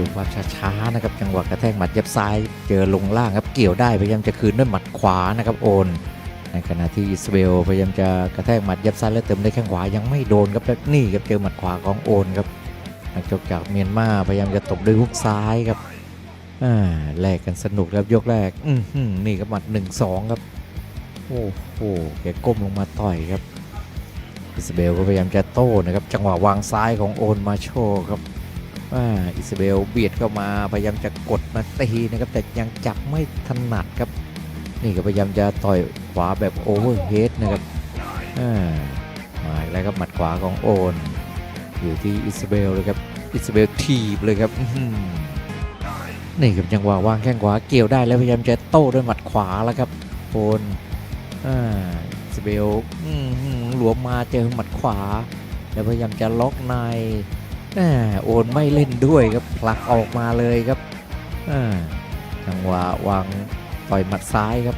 ดูความช้าๆนะครับจังหวะกระแทกหมัดยับซ้ายเจอลงล่างครับเกี่ยวได้พยายามจะคืนด้วยหมัดขวานะครับโอน ในขณะที่อิสเบลพยายามจะกระแทกหมัดยับซ้ายแล้วเติมด้วยแข้งขวายังไม่โดนครับแล้วนี่ครับเจอหมัดขวาของโอนครับนักชกจากเมียนมาพยายามจะตบด้วยฮุกซ้ายครับแลกกันสนุกครับยกแรกนี่ครับหมัด1 2ครับโอ้โหแกก้มลงมาต่อยครับอิสเบลก็พยายามจะโต้นะครับจังหวะวางซ้ายของโอนมาโชครับ อ่าอิสราเบลเบียดเข้ามาพยายามจะกดมาตีนะครับ แต่ยังจับไม่ถนัดครับ นี่ก็พยายามจะต่อยขวาแบบโอเวอร์เฮดนะครับอ่ามาแล้วครับหมัดขวาของโอนอยู่ที่อิสราเบลเลยครับอิสราเบลทีบเลยครับนี่ครับจังหวะวางแข้งขวาเกี่ยวได้แล้วพยายามจะโต้ด้วยหมัดขวาแล้วครับโอนอ่าอิสราเบลหือหลวมมาเจอหมัดขวา แล้วพยายามจะล็อกใน โอนไม่เล่นด้วยครับผลักออกมาเลยครับจังหวะวางต่อยหมัดซ้ายครับ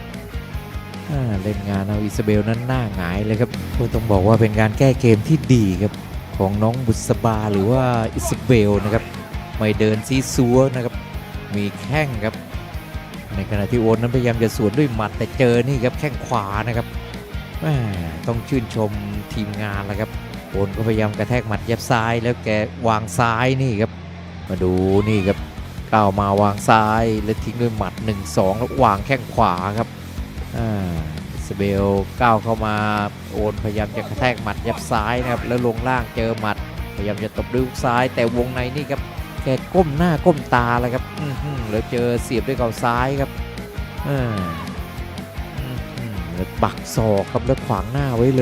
เล่นงานเอาอิซาเบลนั้นหน้าหงายเลยครับต้องบอกว่าเป็นการแก้เกมที่ดีครับของน้องบุษบาหรือว่าอิซาเบลนะครับไม่เดินซีซัวนะครับมีแข้งครับ ในขณะที่โอนนั้นพยายามจะสวนด้วยหมัดแต่เจอนี่ครับแข้งขวานะครับต้องชื่นชมทีมงานแล้วครับ โอนก็พยายามกระแทกหมัดเย็บซ้ายแล้วแกวางซ้ายนี่ครับ มาดูนี่ครับก้าวมาวางซ้ายแล้วทิ้งด้วยหมัด 1 2 แล้ววางแข้งขวาครับอ่าอิสราเบลก้าวเข้ามาโอนพยายามจะกระแทกหมัดยับซ้ายนะครับแล้วลงล่างเจอหมัด พยายามจะตบด้วยซ้าย แต่วงในนี่ครับแกก้มหน้าก้มตาแล้วครับอื้อหือแล้วเจอเสียบด้วยเข่าซ้ายครับอ่าอื้อหือแล้วปักศอกครับแล้วขวางหน้าไว้เลย